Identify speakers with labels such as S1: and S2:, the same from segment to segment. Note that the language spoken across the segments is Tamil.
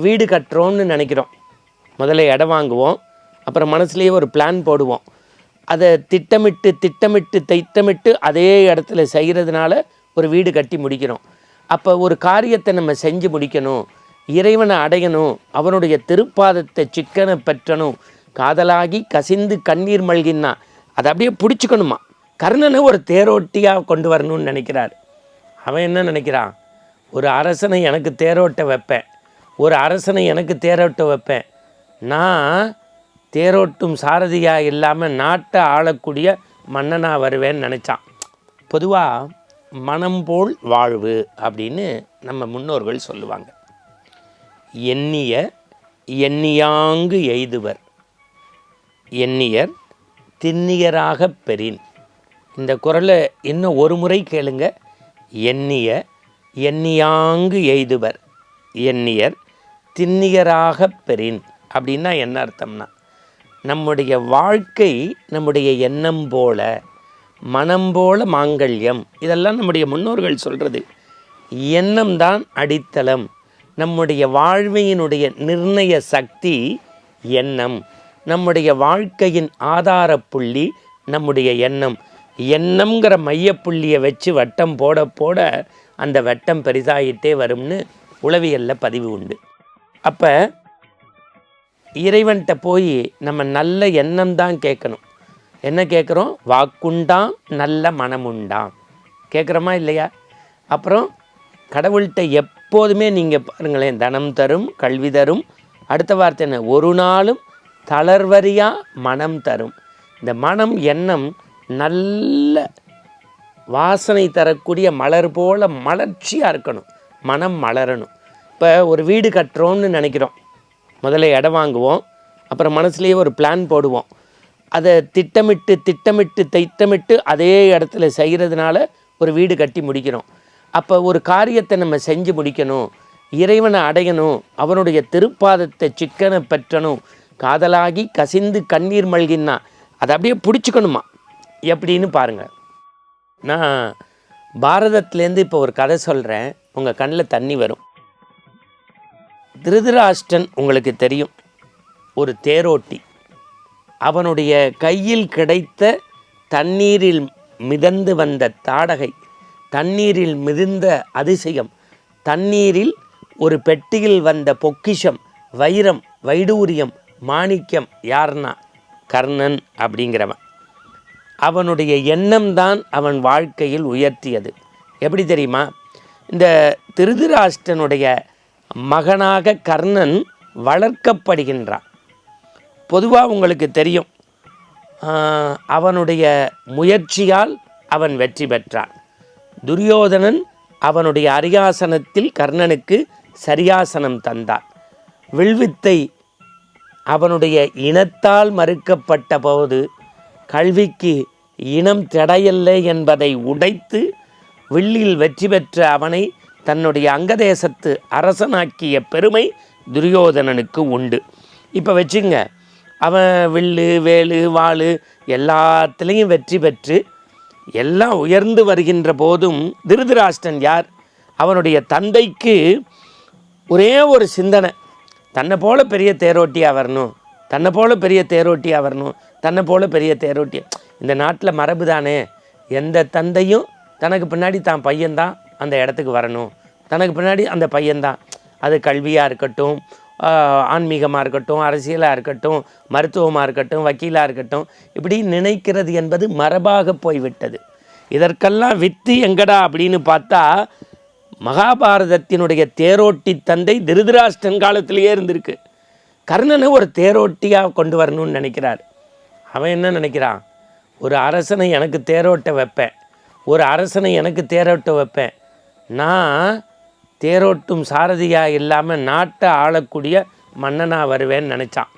S1: வீடு கட்டுறோம்னு நினைக்கிறோம். முதல்ல இடம் வாங்குவோம். அப்புறம் மனசுலேயே ஒரு பிளான் போடுவோம். அதை திட்டமிட்டு திட்டமிட்டு திட்டமிட்டு அதே இடத்துல செய்கிறதுனால ஒரு வீடு கட்டி முடிக்கிறோம். அப்போ ஒரு காரியத்தை நம்ம செஞ்சு முடிக்கணும். இறைவனை அடையணும். அவனுடைய திருப்பாதத்தை சிக்கனை பெற்றணும். காதலாகி கசிந்து கண்ணீர் மல்கின்னா அதை அப்படியே பிடிச்சிக்கணுமா? கர்ணனை ஒரு தேரோட்டியாக கொண்டு வரணும்னு நினைக்கிறார். அவன் என்ன நினைக்கிறான்? ஒரு அரசனை எனக்கு தேரோட்ட வைப்பேன். ஒரு அரசனை எனக்கு தேரோட்ட வைப்பேன். நான் தேரோட்டும் சாரதியாக இல்லாமல் நாட்டை ஆளக்கூடிய மன்னனாக வருவேன்னு நினச்சான். பொதுவாக மனம் போல் வாழ்வு அப்படின்னு நம்ம முன்னோர்கள் சொல்லுவாங்க. எண்ணிய எண்ணியாங்கு எய்துவர். எண்ணியர் திண்ணியராகப் பெறின். இந்த குரலை இன்னும் ஒரு முறை கேளுங்க. எண்ணிய எண்ணியாங்கு எய்துவர். எண்ணியர் திண்ணியராகப் பெறின். அப்படின்னா என்ன அர்த்தம்னா நம்முடைய வாழ்க்கை நம்முடைய எண்ணம் போல மனம் போல மாங்கல்யம் இதெல்லாம் நம்முடைய முன்னோர்கள் சொல்கிறது எண்ணம் தான் அடித்தளம். நம்முடைய வாழ்வையினுடைய நிர்ணய சக்தி எண்ணம். நம்முடைய வாழ்க்கையின் ஆதார புள்ளி நம்முடைய எண்ணம். எண்ணம்ங்கிற மையப்புள்ளியை வச்சு வட்டம் போட போட அந்த வட்டம் பெரிதாயிட்டே வரும்னு உளவியலில் பதிவு உண்டு. அப்போ இறைவன்கிட்ட போய் நம்ம நல்ல எண்ணம் தான் கேட்கணும். என்ன கேட்குறோம்? வாக்குண்டாம் நல்ல மனமுண்டாம் கேட்குறோமா இல்லையா? அப்புறம் கடவுள்கிட்ட எப்போதுமே நீங்கள் பாருங்களேன் தனம் தரும் கல்வி தரும். அடுத்த வார்த்தை என்ன? ஒரு நாளும் தளர்வரியாக மனம் தரும். இந்த மனம் எண்ணம் நல்ல வாசனை தரக்கூடிய மலர் போல மலர்ச்சியாக இருக்கணும். மனம் மலரணும். இப்போ ஒரு வீடு கட்டுறோம்னு நினைக்கிறோம். முதல்ல இடம் வாங்குவோம். அப்புறம் மனசுலேயே ஒரு பிளான் போடுவோம். அதை திட்டமிட்டு திட்டமிட்டு திட்டமிட்டு அதே இடத்துல செய்கிறதுனால ஒரு வீடு கட்டி முடிக்கிறோம். அப்போ ஒரு காரியத்தை நம்ம செஞ்சு முடிக்கணும். இறைவனை அடையணும். அவனுடைய திருப்பாதத்தை சிக்கனை பெற்றணும். காதலாகி கசிந்து கண்ணீர் மல்கின்னா அதை அப்படியே பிடிச்சிக்கணுமா? எப்படின்னு பாருங்கள் நான் பாரதத்துலேருந்து இப்போ ஒரு கதை சொல்கிறேன் உங்கள் கண்ணில் தண்ணி வரும். திருதராஷ்டன் உங்களுக்கு தெரியும். ஒரு தேரோட்டி. அவனுடைய கையில் கிடைத்த தண்ணீரில் மிதந்து வந்த தாடகை தண்ணீரில் மிதந்த அதிசயம் தண்ணீரில் ஒரு பெட்டியில் வந்த பொக்கிஷம் வைரம் வைடூரியம் மாணிக்கம் யார்னா? கர்ணன் அப்படிங்கிறவன். அவனுடைய எண்ணம் தான் அவன் வாழ்க்கையில் உயர்த்தியது. எப்படி தெரியுமா? இந்த திருதராஷ்டனுடைய மகனாக கர்ணன் வளர்க்கப்படுகின்றான். பொதுவாக உங்களுக்கு தெரியும் அவனுடைய முயற்சியால் அவன் வெற்றி பெற்றான். துரியோதனன் அவனுடைய அரியாசனத்தில் கர்ணனுக்கு சரியாசனம் தந்தான். வில்வித்தை அவனுடைய இனத்தால் மறுக்கப்பட்ட போது கல்விக்கு இனம் தடையல்ல என்பதை உடைத்து வில்லில் வெற்றி பெற்ற அவனை தன்னுடைய அங்கதேசத்து அரசனாக்கிய பெருமை துரியோதனனுக்கு உண்டு. இப்போ வச்சுங்க அவன் வில்லு வேலு வாள் எல்லாத்துலேயும் வெற்றி பெற்று எல்லாம் உயர்ந்து வருகின்ற போதும் திருதராஷ்டன் யார்? அவனுடைய தந்தைக்கு ஒரே ஒரு சிந்தனை. தன்னை போல் பெரிய தேரோட்டியாக வரணும் தன்னை போல பெரிய தேரோட்டியாக வரணும் தன்னை போல் பெரிய தேரோட்டி இந்த நாட்டில் மரபு தானே எந்த தந்தையும் தனக்கு பின்னாடி தான் பையன்தான் அந்த இடத்துக்கு வரணும். தனக்கு பின்னாடி அந்த பையன்தான். அது கல்வியாக இருக்கட்டும் ஆன்மீகமாக இருக்கட்டும் அரசியலாக இருக்கட்டும் மருத்துவமாக இருக்கட்டும் வக்கீலாக இருக்கட்டும் இப்படி நினைக்கிறது என்பது மரபாக போய்விட்டது. இதற்கெல்லாம் வித்து எங்கடா அப்படின்னு பார்த்தா மகாபாரதத்தினுடைய தேரோட்டி தந்தை திருதராஷ்டன் காலத்திலேயே இருந்திருக்கு. கர்ணனை ஒரு தேரோட்டியாக கொண்டு வரணும்னு நினைக்கிறார். அவன் என்ன நினைக்கிறான்? ஒரு அரசனை எனக்கு தேரோட்ட வைப்பேன். ஒரு அரசனை எனக்கு தேரோட்ட வைப்பேன். நான் தேரோட்டும் சாரதியாக இல்லாமல் நாட்டை ஆளக்கூடிய மன்னனாக வருவேன்னு நினச்சான்.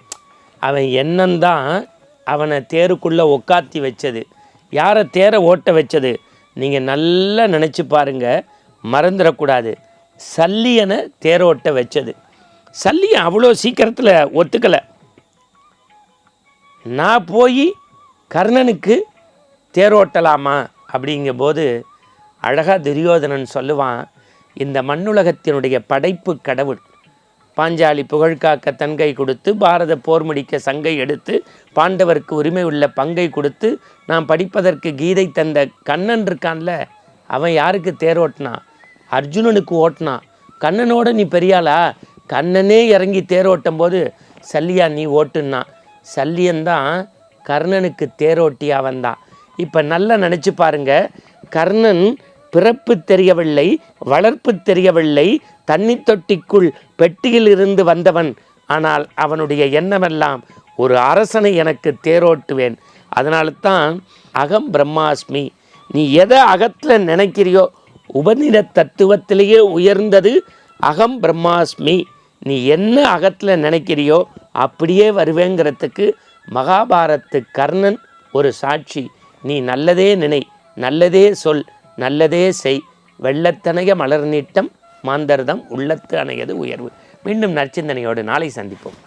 S1: அவன் எண்ணந்தான் அவனை தேருக்குள்ளே உக்காத்தி வச்சது. யாரை தேரை ஓட்ட வச்சது? நீங்கள் நல்லா நினச்சி பாருங்க மறந்துடக்கூடாது. சல்லியனை தேரோட்ட வச்சது. சல்லியன் அவ்வளோ சீக்கிரத்தில் ஒத்துக்கலை. நான் போய் கர்ணனுக்கு தேரோட்டலாமா? அப்படிங்கும்போது அழகாக துரியோதனன் சொல்லுவான் இந்த மண்ணுலகத்தினுடைய படைப்பு கடவுள். பாஞ்சாலி புகழ்காக்க தன்கை கொடுத்து பாரத போர் முடிக்க சங்கை எடுத்து பாண்டவருக்கு உரிமை உள்ள பங்கை கொடுத்து நான் படிப்பதற்கு கீதை தந்த கண்ணன் இருக்கான்ல அவன் யாருக்கு தேர் ஓட்டினான் அர்ஜுனனுக்கு ஓட்டினான் கண்ணனோட நீ பெரியாளா? கண்ணனே இறங்கி தேர் ஓட்டும் போது சல்லியா நீ ஓட்டுன்னா? சல்லியன்தான் கர்ணனுக்கு தேரோட்டி அவன்தான். இப்போ நல்லா நினச்சி பாருங்க கர்ணன் பிறப்பு தெரியவில்லை வளர்ப்பு தெரியவில்லை தண்ணி தொட்டிக்குள் பெட்டியில் இருந்து வந்தவன். ஆனால் அவனுடைய எண்ணமெல்லாம் ஒரு அரசனை எனக்கு தேரோட்டுவேன். அதனால தான் அகம் பிரம்மாஸ்மி நீ எதை அகத்தில் நினைக்கிறியோ உபநிட தத்துவத்திலேயே உயர்ந்தது அகம் பிரம்மாஸ்மி. நீ என்ன அகத்தில் நினைக்கிறியோ அப்படியே வருவேங்கிறதுக்கு மகாபாரத்து கர்ணன் ஒரு சாட்சி. நீ நல்லதே நினை நல்லதே சொல் நல்லதே செய். வெள்ளத்தனைய மலர் நீட்டம் மாந்தர்தம் உள்ளத்து அணையது உயர்வு. மீண்டும் நற்சிந்தனையோடு நாளை சந்திப்போம்.